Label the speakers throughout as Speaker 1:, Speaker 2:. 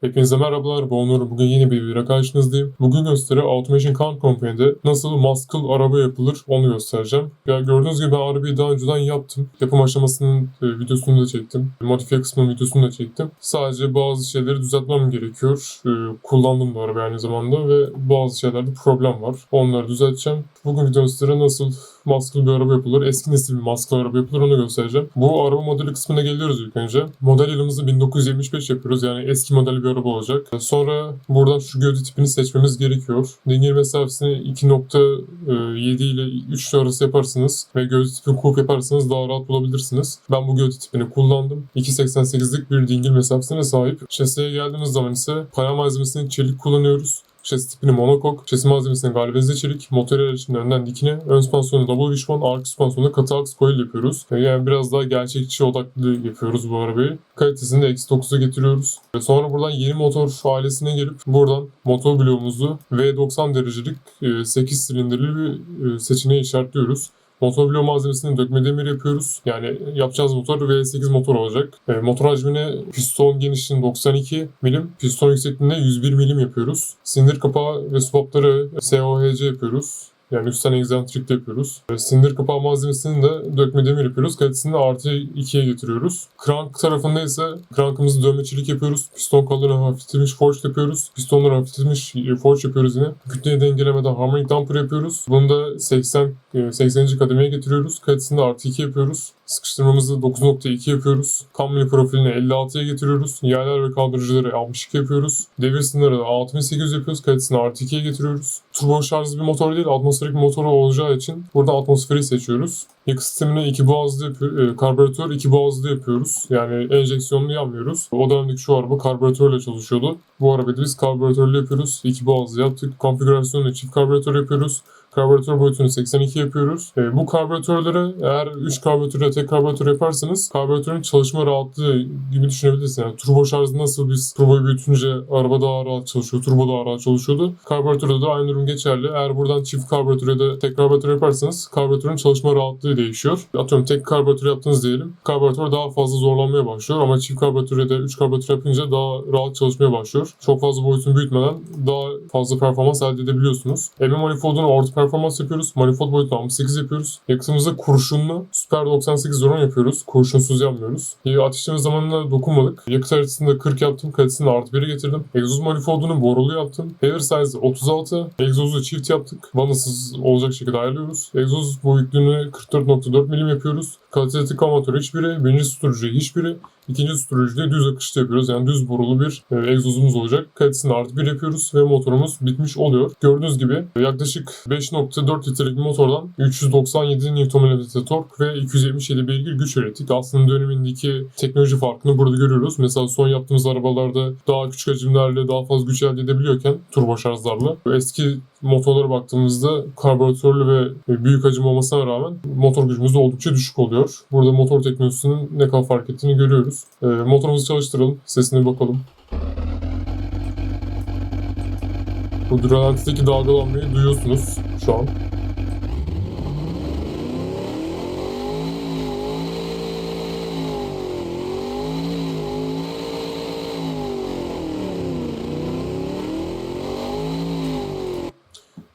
Speaker 1: Hepinize merhabalar, ben Onur. Bugün yeni bir videoyla karşınızdayım. Bugün gösteri Automation Count Company'de nasıl muscle araba yapılır onu göstereceğim. Ya gördüğünüz gibi ben arabayı daha önceden yaptım. Yapım aşamasının e, videosunu da çektim. Modifiye kısmının videosunu da çektim. Sadece bazı şeyleri düzeltmem gerekiyor. E, kullandım da arabayı aynı zamanda ve bazı şeylerde problem var. Onları düzelteceğim. Bugün size nasıl muscle bir araba yapılır, eski nesil bir muscle araba yapılır onu göstereceğim. Bu araba modeli kısmına geliyoruz ilk önce. Model yılımızı 1975 yapıyoruz. Yani eski model bir araba olacak. Sonra buradan şu gövde tipini seçmemiz gerekiyor. Dengir mesafesini 2.7 ile 3 arası yaparsınız ve gövde tipi coupe yaparsanız daha rahat bulabilirsiniz. Ben bu gövde tipini kullandım. 2.88'lik bir dingil mesafesine sahip. Şasiye geldiğimiz zaman ise paya malzemesini çelik kullanıyoruz. Şasi tipini monokok, şasi malzemesini galvanize çelik, motor yarışının önden dikine, ön süspansiyonu double wishbone, arka süspansiyonu katı aks coil yapıyoruz. Yani biraz daha gerçekçi odaklı yapıyoruz bu arabayı. Kalitesini de eksi 9'a getiriyoruz. Ve sonra buradan yeni motor ailesine gelip buradan motor bloğumuzu V90 derecelik 8 silindirli bir e, seçeneği işaretliyoruz. Motor malzemesini dökme demir yapıyoruz. Yani yapacağımız motor V8 motor olacak. E, motor hacmine piston genişliğini 92 milim, piston yüksekliğine 101 milim yapıyoruz. Sindir kapağı ve swapları SOHC yapıyoruz. Yani üstten egzantrik de yapıyoruz. E, Sindir kapağı malzemesini de dökme demir yapıyoruz. Kalitesini de artı 2'ye getiriyoruz. Crank tarafında ise crankımızı dövme çelik yapıyoruz. Piston kalını hafifletilmiş forge yapıyoruz. Pistonları hafifletilmiş e, forge yapıyoruz yine. Kütleye dengelemede harmonic damper yapıyoruz. Bunu da 80 e, 80. kademeye getiriyoruz. Kalitesini de artı 2 yapıyoruz. Sıkıştırmamızı 9.2 yapıyoruz. Kamyon profilini 56'ya getiriyoruz. Yaylar ve kaldırıcıları 62 yapıyoruz. Devir sınırı 6800 yapıyoruz. Kalitesini artı 2'ye getiriyoruz. Turbo şarjlı bir motor değil, atmosferik bir motoru olacağı için burada atmosferi seçiyoruz. Yakıt sistemine iki boğazlı e, karbüratör iki boğazlı yapıyoruz. Yani enjeksiyonlu yapmıyoruz. O dönemdeki şu araba karbüratörle çalışıyordu. Bu arabayı biz karbüratörlü yapıyoruz. İki boğazlı yaptık. Konfigürasyonla çift karbüratör yapıyoruz. Karbüratör boyutunu 82 yapıyoruz. E, bu karbüratörlere eğer 3 karbüratörle tek karbüratör yaparsanız karbüratörün çalışma rahatlığı gibi düşünebilirsiniz. Yani turbo şarjı nasıl biz turboyu büyütünce araba daha rahat çalışıyor, turbo daha rahat çalışıyordu. Karbüratörde de aynı durum geçerli. Eğer buradan çift karbüratör ya da tek karbüratör yaparsanız karbüratörün çalışma rahatlığı değişiyor. Atıyorum tek karbüratör yaptınız diyelim. Karbüratör daha fazla zorlanmaya başlıyor ama çift karbüratör ya da 3 karbüratör yapınca daha rahat çalışmaya başlıyor. Çok fazla boyutunu büyütmeden daha fazla performans elde edebiliyorsunuz. MM manifoldunu orta performans yapıyoruz. Manifold boyutunu 68 yapıyoruz. Yakıtımızda kurşunlu Super 98 zoron yapıyoruz. Kurşunsuz yapmıyoruz. E, ateşleme zamanına dokunmadık. Yakıt haritasında 40 yaptım. Kalitesini artı 1'e getirdim. Egzoz manifoldunu borulu yaptım. Header size 36. Egzozu çift yaptık. Vanasız olacak şekilde ayarlıyoruz. Egzoz boyutluğunu 44.4 milim yapıyoruz. Kalitatif amatör hiçbiri. Birinci susturucu hiçbiri. İkinci susturucuda düz akışta yapıyoruz. Yani düz borulu bir e, egzozumuz olacak. Kalitesini artı bir yapıyoruz ve motorumuz bitmiş oluyor. Gördüğünüz gibi yaklaşık 5.4 litrelik bir motordan 397 Nm tork ve 277 beygir güç ürettik. Aslında dönemindeki teknoloji farkını burada görüyoruz. Mesela son yaptığımız arabalarda daha küçük hacimlerle daha fazla güç elde edebiliyorken turbo şarjlarla eski motorlara baktığımızda karbüratörlü ve büyük hacim olmasına rağmen motor gücümüz oldukça düşük oluyor. Burada motor teknolojisinin ne kadar fark ettiğini görüyoruz. E, motorumuzu çalıştıralım. Sesine bakalım. Bu ralantideki dalgalanmayı duyuyorsunuz şu an.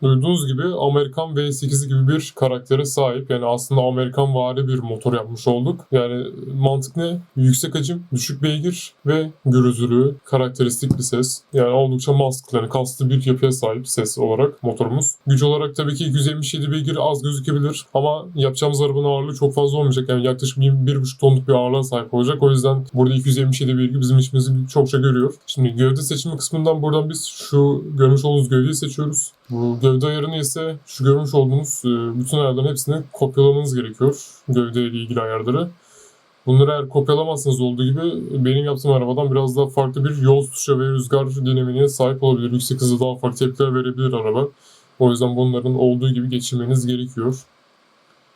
Speaker 1: Duyduğunuz gibi Amerikan V8 gibi bir karaktere sahip. Yani aslında Amerikan vari bir motor yapmış olduk. Yani mantık ne? Yüksek hacim, düşük beygir ve gürültülü, karakteristik bir ses. Yani oldukça masklı, yani kaslı bir yapıya sahip ses olarak motorumuz. Güç olarak tabii ki 277 beygir az gözükebilir ama yapacağımız arabanın ağırlığı çok fazla olmayacak. Yani yaklaşık 1,5 tonluk bir ağırlığa sahip olacak. O yüzden burada 277 beygir bizim işimizi çokça görüyor. Şimdi gövde seçimi kısmından buradan biz şu görmüş olduğunuz gövdeyi seçiyoruz. Bu gövde ayarını ise şu görmüş olduğunuz e, bütün ayarların hepsini kopyalamanız gerekiyor. Gövde ile ilgili ayarları. Bunları eğer kopyalamazsanız olduğu gibi benim yaptığım arabadan biraz daha farklı bir yol tutuşa ve rüzgar dinamiğine sahip olabilir. Yüksek hızda daha farklı tepkiler verebilir araba. O yüzden bunların olduğu gibi geçirmeniz gerekiyor.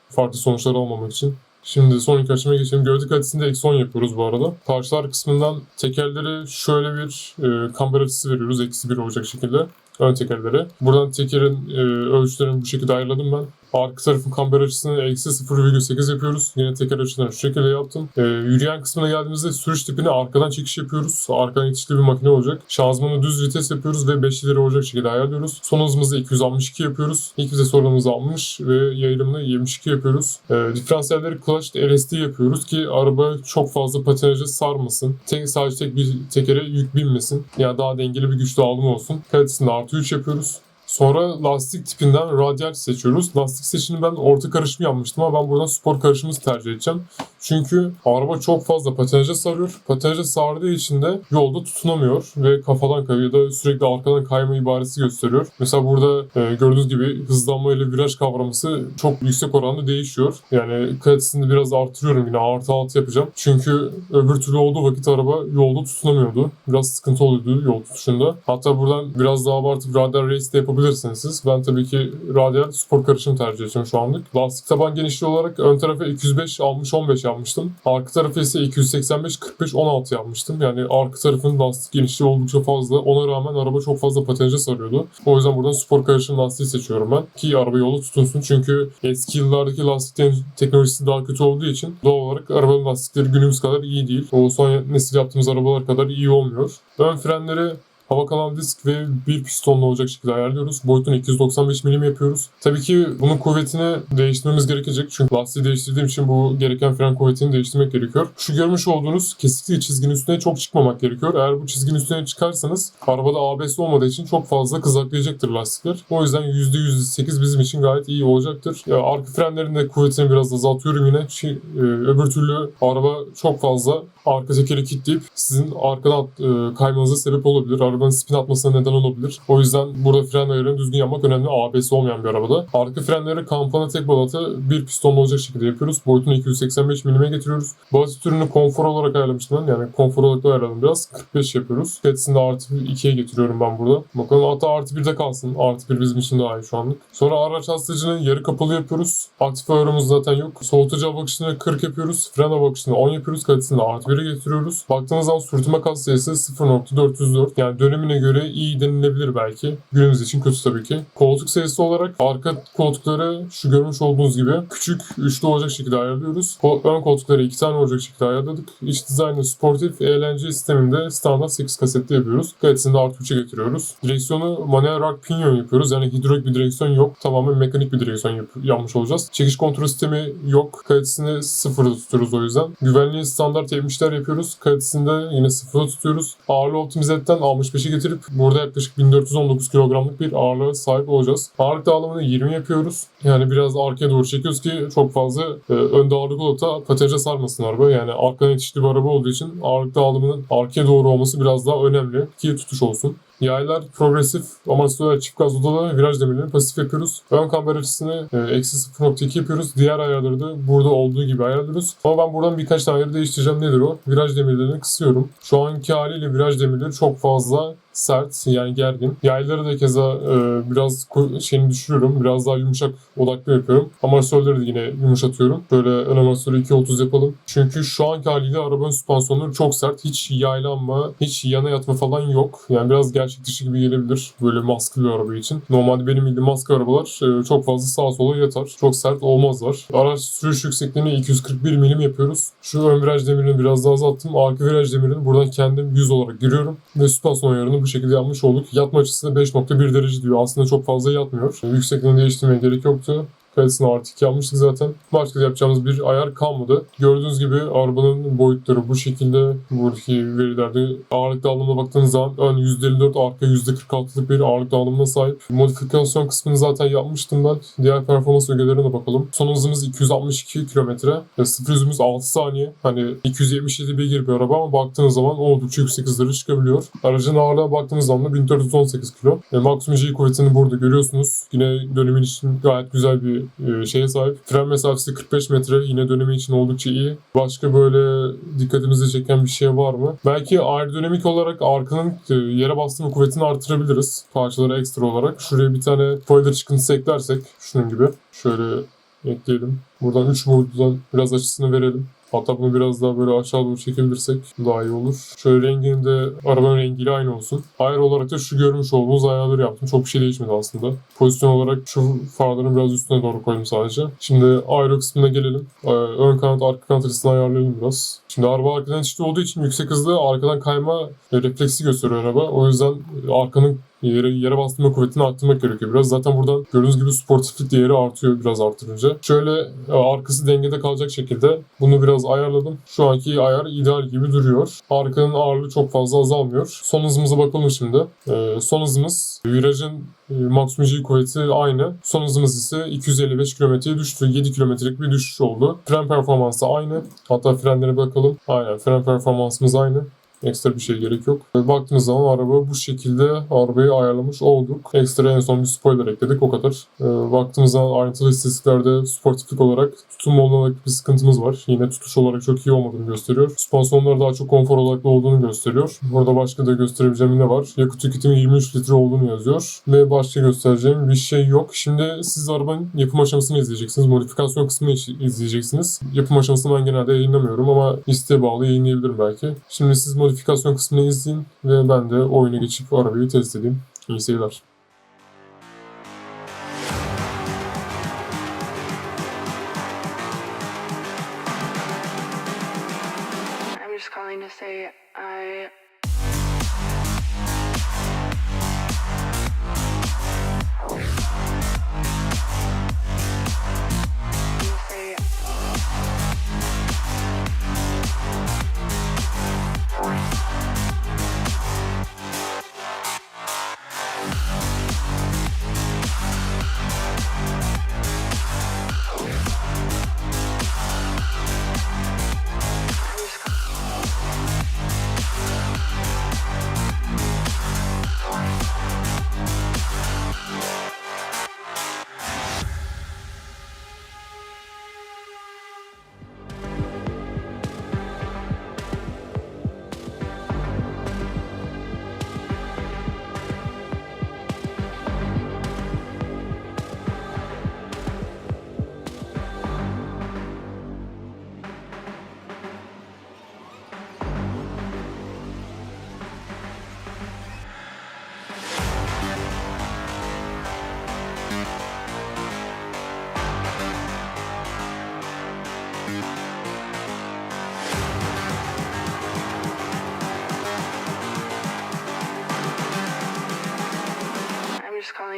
Speaker 1: Farklı sonuçlar almamak için. Şimdi sonraki aşamaya geçelim. Gövde kalitesinde eksi 10 yapıyoruz bu arada. Parçalar kısmından tekerleri şöyle bir e, kamber açısı veriyoruz. Eksi 1 olacak şekilde ön tekerlere. Buradan tekerin e, ölçülerini bu şekilde ayarladım ben. Arka tarafın kamber açısını eksi 0,8 yapıyoruz. Yine teker açıdan şu şekilde yaptım. Ee, yürüyen kısmına geldiğimizde sürüş tipini arkadan çekiş yapıyoruz. Arkadan yetişli bir makine olacak. Şanzımanı düz vites yapıyoruz ve 5 ileri olacak şekilde ayarlıyoruz. Son hızımızı 262 yapıyoruz. İlk vites oranımızı 60 ve yayılımını 22 yapıyoruz. Ee, diferansiyelleri clutch LSD yapıyoruz ki araba çok fazla patinaja sarmasın. Tek, sadece tek bir tekere yük binmesin. Yani daha dengeli bir güç dağılımı olsun. Kalitesinde artı 3 yapıyoruz. Sonra lastik tipinden radyal seçiyoruz. Lastik seçimini ben orta karışımı yapmıştım ama ben buradan spor karışımı tercih edeceğim. Çünkü araba çok fazla patinaja sarıyor. Patinaja sardığı için de yolda tutunamıyor ve kafadan kayıyor da sürekli arkadan kayma ibaresi gösteriyor. Mesela burada e, gördüğünüz gibi hızlanma ile viraj kavraması çok yüksek oranda değişiyor. Yani kalitesini biraz artırıyorum yine artı altı yapacağım. Çünkü öbür türlü olduğu vakit araba yolda tutunamıyordu. Biraz sıkıntı oluyordu yol tutuşunda. Hatta buradan biraz daha abartıp radar race de yapabilirsiniz siz. Ben tabii ki radyal spor karışım tercih edeceğim şu anlık. Lastik taban genişliği olarak ön tarafa 205 60 15 yapmıştım. Arka tarafı ise 285 45 16 yapmıştım. Yani arka tarafın lastik genişliği oldukça fazla. Ona rağmen araba çok fazla patinaja sarıyordu. O yüzden buradan spor karışım lastiği seçiyorum ben. Ki araba yolu tutunsun. Çünkü eski yıllardaki lastik teknolojisi daha kötü olduğu için doğal olarak arabanın lastikleri günümüz kadar iyi değil. O son nesil yaptığımız arabalar kadar iyi olmuyor. Ön frenleri Hava kalan disk ve bir pistonlu olacak şekilde ayarlıyoruz. Boyutunu 295 milim yapıyoruz. Tabii ki bunun kuvvetini değiştirmemiz gerekecek. Çünkü lastiği değiştirdiğim için bu gereken fren kuvvetini değiştirmek gerekiyor. Şu görmüş olduğunuz kesikli çizginin üstüne çok çıkmamak gerekiyor. Eğer bu çizginin üstüne çıkarsanız arabada ABS olmadığı için çok fazla kızaklayacaktır lastikler. O yüzden %108 bizim için gayet iyi olacaktır. Ya, arka frenlerin de kuvvetini biraz azaltıyorum yine. Çünkü, e, öbür türlü araba çok fazla arka tekeri kilitleyip sizin arkadan e, kaymanıza sebep olabilir. Arabanın spin atmasına neden olabilir. O yüzden burada fren ayarını düzgün yapmak önemli. ABS olmayan bir arabada. Arka frenleri kampana tek balatı bir pistonlu olacak şekilde yapıyoruz. Boyutunu 285 mm getiriyoruz. Basit türünü konfor olarak ayarlamıştım. Yani konfor olarak da ayarladım biraz. 45 yapıyoruz. Ketsini de artı 2'ye getiriyorum ben burada. Bakalım hatta artı 1'de kalsın. Artı 1 bizim için daha iyi şu anlık. Sonra araç hastacını yarı kapalı yapıyoruz. Aktif ayarımız zaten yok. Soğutucu hava akışını 40 yapıyoruz. Fren hava akışını 10 yapıyoruz. Kalitesini artı 1'e getiriyoruz. Baktığınız zaman sürtünme kas sayısı 0.404. Yani dönemine göre iyi denilebilir belki. Günümüz için kötü tabii ki. Koltuk sayısı olarak arka koltukları şu görmüş olduğunuz gibi küçük üçlü olacak şekilde ayarlıyoruz. Ön koltukları iki tane olacak şekilde ayarladık. İç dizaynı sportif eğlence sisteminde standart 8 kasetli yapıyoruz. Kalitesini de artı 3'e getiriyoruz. Direksiyonu manuel rock pinyon yapıyoruz. Yani hidrolik bir direksiyon yok. Tamamen mekanik bir direksiyon yap- yapmış olacağız. Çekiş kontrol sistemi yok. Kalitesini sıfırda tutuyoruz o yüzden. Güvenliği standart 70'ler yapıyoruz. Kalitesini de yine sıfırda tutuyoruz. Ağırlığı optimizetten 65'i getirip burada yaklaşık 1419 kilogramlık bir ağırlığa sahip olacağız. Ağırlık dağılımını 20 yapıyoruz. Yani biraz arkaya doğru çekiyoruz ki çok fazla e, önde ağırlık olup da patinaja sarmasın araba. Yani arkadan yetişli bir araba olduğu için ağırlık dağılımının arkaya doğru olması biraz daha önemli ki tutuş olsun. Yaylar progresif amortisörler çift gaz odalı viraj demirlerini pasif yapıyoruz. Ön kamber açısını e, eksi 0.2 yapıyoruz. Diğer ayarları da burada olduğu gibi ayarlıyoruz. Ama ben buradan birkaç tane ayarı değiştireceğim. Nedir o? Viraj demirlerini kısıyorum. Şu anki haliyle viraj demirleri çok fazla sert yani gergin. Yayları da keza e, biraz şeyini düşürüyorum. Biraz daha yumuşak odaklı yapıyorum. Amortisörleri de yine yumuşatıyorum. Böyle ön amortisörü 2.30 yapalım. Çünkü şu anki haliyle arabanın süspansiyonları çok sert. Hiç yaylanma, hiç yana yatma falan yok. Yani biraz gerçek dışı gibi gelebilir böyle masklı bir araba için. Normalde benim bildiğim masklı arabalar e, çok fazla sağa sola yatar. Çok sert olmazlar. Araç sürüş yüksekliğini 241 milim yapıyoruz. Şu ön viraj demirini biraz daha azalttım. Arka viraj demirini buradan kendim 100 olarak giriyorum. Ve süspansiyon ayarını bu şekilde yapmış olduk. Yatma açısı da 5.1 derece diyor. Aslında çok fazla yatmıyor. Yüksekliğini değiştirmeye gerek yoktu. Kalitesini artı 2 yapmıştık zaten. Başka yapacağımız bir ayar kalmadı. Gördüğünüz gibi arabanın boyutları bu şekilde. Buradaki verilerde ağırlık dağılımına baktığınız zaman ön %54, arka %46'lık bir ağırlık dağılımına sahip. Modifikasyon kısmını zaten yapmıştım ben. Diğer performans ögelerine bakalım. Son hızımız 262 kilometre. ve Sıfır hızımız 6 saniye. Hani 277 beygir bir araba ama baktığınız zaman oldukça yüksek hızları çıkabiliyor. Aracın ağırlığına baktığınız zaman da 1418 kilo. E, maksimum G kuvvetini burada görüyorsunuz. Yine dönemin için gayet güzel bir e, şeye sahip. Fren mesafesi 45 metre. Yine dönemi için oldukça iyi. Başka böyle dikkatimizi çeken bir şey var mı? Belki aerodinamik olarak arkanın e, yere bastırma kuvvetini artırabiliriz. Parçalara ekstra olarak. Şuraya bir tane spoiler çıkıntısı eklersek şunun gibi. Şöyle ekleyelim. Buradan 3 boyutludan biraz açısını verelim. Bunu biraz daha böyle aşağı doğru çekebilirsek daha iyi olur. Şöyle renginin de arabanın rengiyle aynı olsun. Ayar olarak da şu görmüş olduğunuz ayarları yaptım. Çok bir şey değişmedi aslında. Pozisyon olarak şu farların biraz üstüne doğru koydum sadece. Şimdi aero kısmına gelelim. Ee, Ön kanat, arka kanat açısını ayarlayalım biraz. Şimdi araba arkadan içte olduğu için yüksek hızlı arkadan kayma refleksi gösteriyor araba. O yüzden arkanın yere, yere bastırma kuvvetini arttırmak gerekiyor biraz. Zaten buradan gördüğünüz gibi sportiflik değeri artıyor biraz artırınca. Şöyle e, arkası dengede kalacak şekilde bunu biraz ayarladım. Şu anki ayar ideal gibi duruyor. Arkanın ağırlığı çok fazla azalmıyor. Son hızımıza bakalım şimdi. Ee, son hızımız virajın e, maksimum G kuvveti aynı. Son hızımız ise 255 kilometreye düştü. 7 kilometrelik bir düşüş oldu. Fren performansı aynı. Hatta frenlere bakalım. Aynen fren performansımız aynı. Ekstra bir şey gerek yok. Baktığınız zaman araba bu şekilde arabayı ayarlamış olduk. Ekstra en son bir spoiler ekledik o kadar. Ee, baktığımız zaman ayrıntılı istatistiklerde sportiflik olarak tutum olarak bir sıkıntımız var. Yine tutuş olarak çok iyi olmadığını gösteriyor. Süspansiyonlar daha çok konfor odaklı olduğunu gösteriyor. Burada başka da gösterebileceğim ne var? Yakıt tüketimi 23 litre olduğunu yazıyor. Ve başka göstereceğim bir şey yok. Şimdi siz arabanın yapım aşamasını izleyeceksiniz. Modifikasyon kısmını izleyeceksiniz. Yapım aşamasını ben genelde yayınlamıyorum ama isteğe bağlı yayınlayabilirim belki. Şimdi siz modifikasyon kısmını izleyin ve ben de oyuna geçip arabayı test edeyim. İyi seyirler.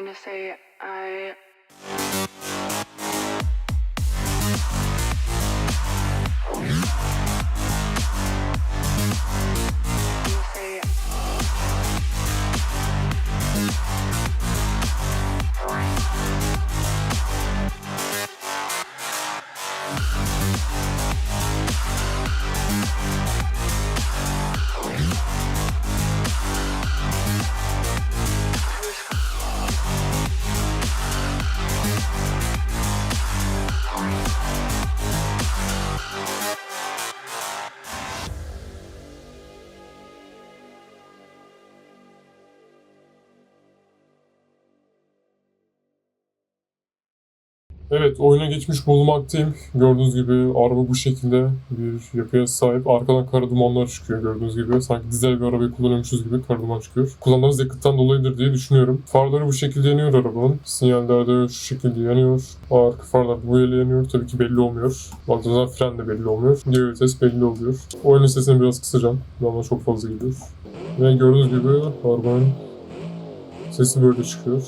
Speaker 2: going to say I
Speaker 1: Evet oyuna geçmiş bulunmaktayım. Gördüğünüz gibi araba bu şekilde bir yapıya sahip. Arkadan kara dumanlar çıkıyor gördüğünüz gibi. Sanki dizel bir arabayı kullanıyormuşuz gibi kara duman çıkıyor. Kullandığımız yakıttan dolayıdır diye düşünüyorum. Farları bu şekilde yanıyor arabanın. Sinyaller de şu şekilde yanıyor. Arka farlar bu böyle yanıyor. Tabii ki belli olmuyor. Baktığınız zaman fren de belli olmuyor. Diğer vites belli oluyor. Oyunun sesini biraz kısacağım. Bana çok fazla geliyor. Ve gördüğünüz gibi arabanın sesi böyle çıkıyor.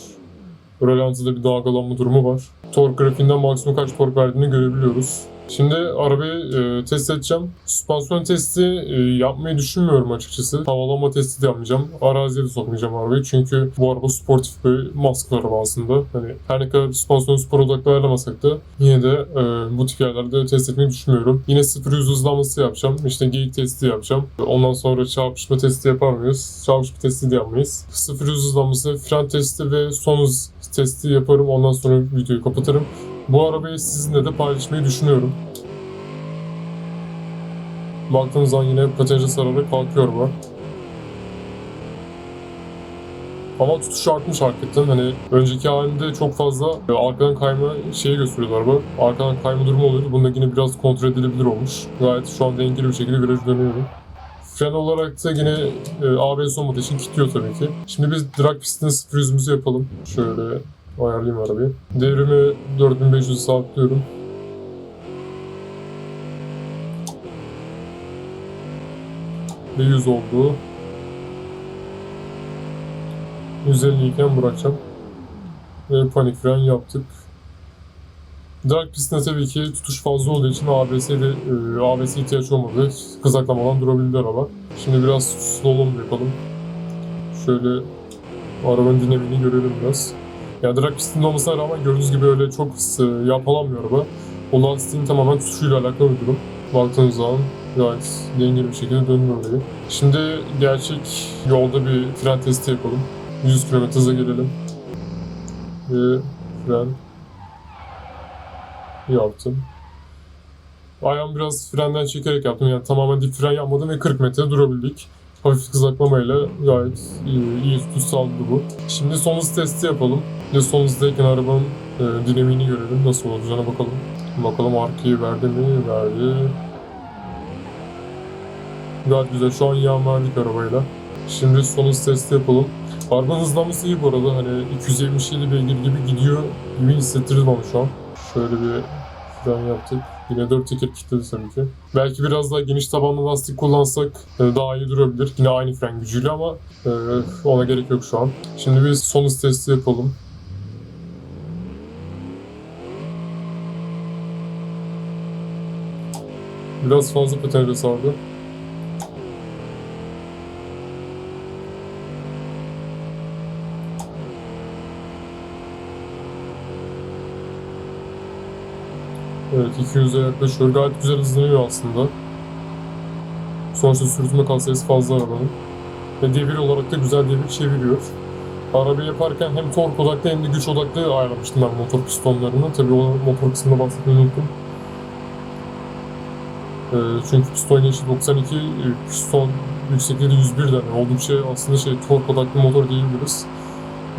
Speaker 1: Rölantıda bir dalgalanma durumu var. Tork grafiğinden maksimum kaç tork verdiğini görebiliyoruz. Şimdi arabayı e, test edeceğim. Süspansiyon testi e, yapmayı düşünmüyorum açıkçası. Havalanma testi de yapmayacağım. Araziye de sokmayacağım arabayı. Çünkü bu araba sportif bir masklı araba aslında. Hani her ne kadar süspansiyonu spor odaklı ayarlamasak da yine de e, bu tip yerlerde test etmeyi düşünmüyorum. Yine 0 yüz hızlanması yapacağım. İşte geyik testi yapacağım. Ondan sonra çarpışma testi yapar mıyız? Çarpışma testi de yapmayız. 0 yüz hızlanması, fren testi ve son hız testi yaparım. Ondan sonra videoyu kapatırım. Bu arabayı sizinle de paylaşmayı düşünüyorum. Baktığınız zaman yine patenci sararak kalkıyor bu. Ama tutuş artmış hakikaten. Hani önceki halinde çok fazla e, arkadan kayma şeyi gösteriyordu araba. Arkadan kayma durumu oluyordu. Bunda yine biraz kontrol edilebilir olmuş. Gayet şu an dengeli bir şekilde viraj dönüyorum. Fren olarak da yine e, ABS olmadığı için kilitliyor tabii ki. Şimdi biz drag pistinde sıfır yapalım. Şöyle ayarlayayım arabayı. Devrimi 4500 sabitliyorum. Ve 100 oldu. 150 iken bırakacağım. Ve panik fren yaptık. Drag pistinde tabii ki tutuş fazla olduğu için ABS'de e, ABS ihtiyaç olmadı. Kızaklamadan durabildi araba. Şimdi biraz slalom yapalım. Şöyle arabanın dinamiğini görelim biraz. Ya drag pistinde olmasına rağmen gördüğünüz gibi öyle çok e, yapalanmıyor araba. O lastiğin tamamen tutuşuyla alakalı bir durum. Baktığınız zaman gayet dengeli bir şekilde dönüyor orayı. Şimdi gerçek yolda bir fren testi yapalım. 100 km hıza gelelim. Ve fren yaptım. Ayağımı biraz frenden çekerek yaptım. Yani tamamen dip fren yapmadım ve 40 metre durabildik. Hafif kızaklamayla gayet iyi, iyi tutuş bu. Şimdi son hız testi yapalım. Ve son hızdayken arabanın e, dinamiğini görelim. Nasıl olacağına bakalım. Bakalım arkayı verdi mi? Verdi. Gayet güzel. Şu an yağ verdik arabayla. Şimdi son hız testi yapalım. Arabanın hızlanması iyi bu arada. Hani 277 beygir gibi gidiyor gibi hissettirdi bana şu an. Şöyle bir fren yaptık. Yine 4 teker kilitledi tabii ki. Belki biraz daha geniş tabanlı lastik kullansak e, daha iyi durabilir. Yine aynı fren gücüyle ama e, ona gerek yok şu an. Şimdi biz son hız testi yapalım. Biraz fazla petenere sardı. Evet 200'e yaklaşıyor. Gayet güzel hızlanıyor aslında. Sonuçta sürtünme katsayısı fazla arabanın. Ve devir olarak da güzel devir çeviriyor. Arabayı yaparken hem tork odaklı hem de güç odaklı ayarlamıştım ben motor pistonlarını. Tabii o motor kısmında bahsetmeyi unuttum. Ee, çünkü piston yaşı 92, e, piston yüksekliği de 101 yani oldukça aslında şey tork odaklı motor diyebiliriz.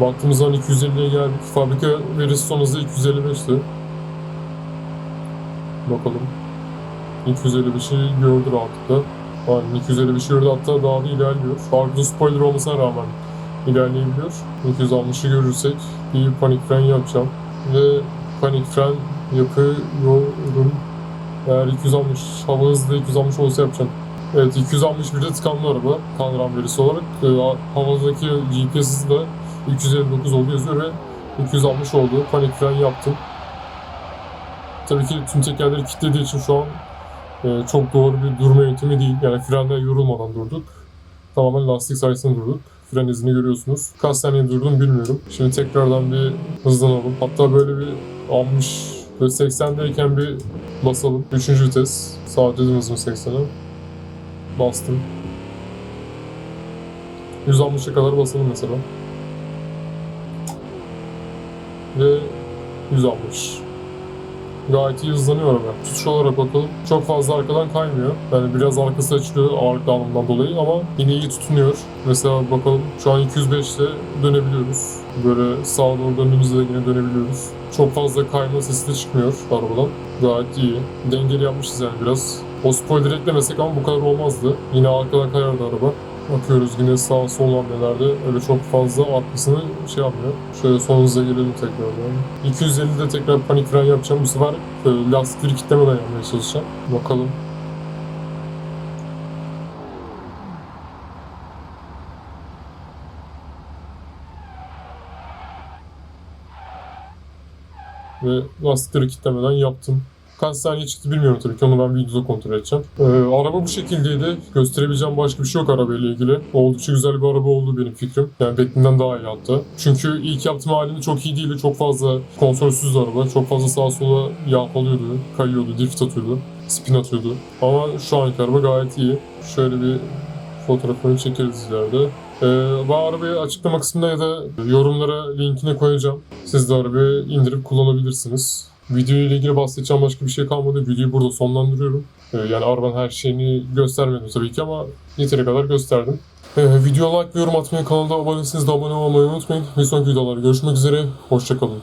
Speaker 1: Baktığımız zaman 250'ye geldik. Fabrika verisi son hızı 255'ti. Bakalım. 255'i gördü rahatlıkla. Aynen 255'i gördü hatta daha da ilerliyor. Arkada spoiler olmasına rağmen ilerleyebiliyor. 260'ı görürsek bir panik fren yapacağım. Ve panik fren yapıyorum. Eğer 260 hava hızlı 260 olsa yapacağım. Evet 261'de tıkandı araba kan verisi olarak. Ee, havadaki GPS hızı da 259 oldu yazıyor ve 260 oldu. Panik fren yaptım. Tabii ki tüm tekerleri kilitlediği için şu an e, çok doğru bir durma yöntemi değil. Yani frenden yorulmadan durduk. Tamamen lastik sayesinde durduk. Fren izini görüyorsunuz. Kaç saniye durdum bilmiyorum. Şimdi tekrardan bir hızlanalım. Hatta böyle bir 60, böyle 80'deyken bir basalım. Üçüncü vites. Sabitledim hızımı 80'e. Bastım. 160'a kadar basalım mesela. Ve 160 gayet iyi hızlanıyor araba. Tutuş olarak bakalım. Çok fazla arkadan kaymıyor. Yani biraz arkası açılıyor ağırlık dağılımından dolayı ama yine iyi tutunuyor. Mesela bakalım şu an 205 ile dönebiliyoruz. Böyle sağa doğru döndüğümüzde de yine dönebiliyoruz. Çok fazla kayma sesi de çıkmıyor arabadan. Gayet iyi. Dengeli yapmışız yani biraz. O spoiler eklemesek ama bu kadar olmazdı. Yine arkadan kayardı araba. Bakıyoruz yine sağ sol hamlelerde öyle çok fazla arkasını şey yapmıyor. Şöyle son hıza gelelim tekrardan. 250'de tekrar panik fren yapacağım. Bu sefer e, lastikleri kitlemeden yapmaya çalışacağım. Bakalım. Ve lastikleri kitlemeden yaptım. Kaç saniye çıktı bilmiyorum tabii ki onu ben videoda kontrol edeceğim. Ee, araba bu şekildeydi. Gösterebileceğim başka bir şey yok arabayla ilgili. Oldukça güzel bir araba oldu benim fikrim. Yani beklediğimden daha iyi hatta. Çünkü ilk yaptığım halinde çok iyi değildi. Çok fazla kontrolsüz araba. Çok fazla sağa sola yalpalıyordu, kayıyordu, drift atıyordu, spin atıyordu. Ama şu anki araba gayet iyi. Şöyle bir fotoğrafını çekeriz ileride. Ee, ben arabayı açıklama kısmında ya da yorumlara linkini koyacağım. Siz de arabayı indirip kullanabilirsiniz. Video ile ilgili bahsedeceğim başka bir şey kalmadı. Videoyu burada sonlandırıyorum. Ee, yani arabanın her şeyini göstermedim tabii ki ama yeteri kadar gösterdim. Ee, video like ve yorum atmayı, kanalda abone değilseniz de abone olmayı unutmayın. Bir sonraki videolarda görüşmek üzere. Hoşçakalın.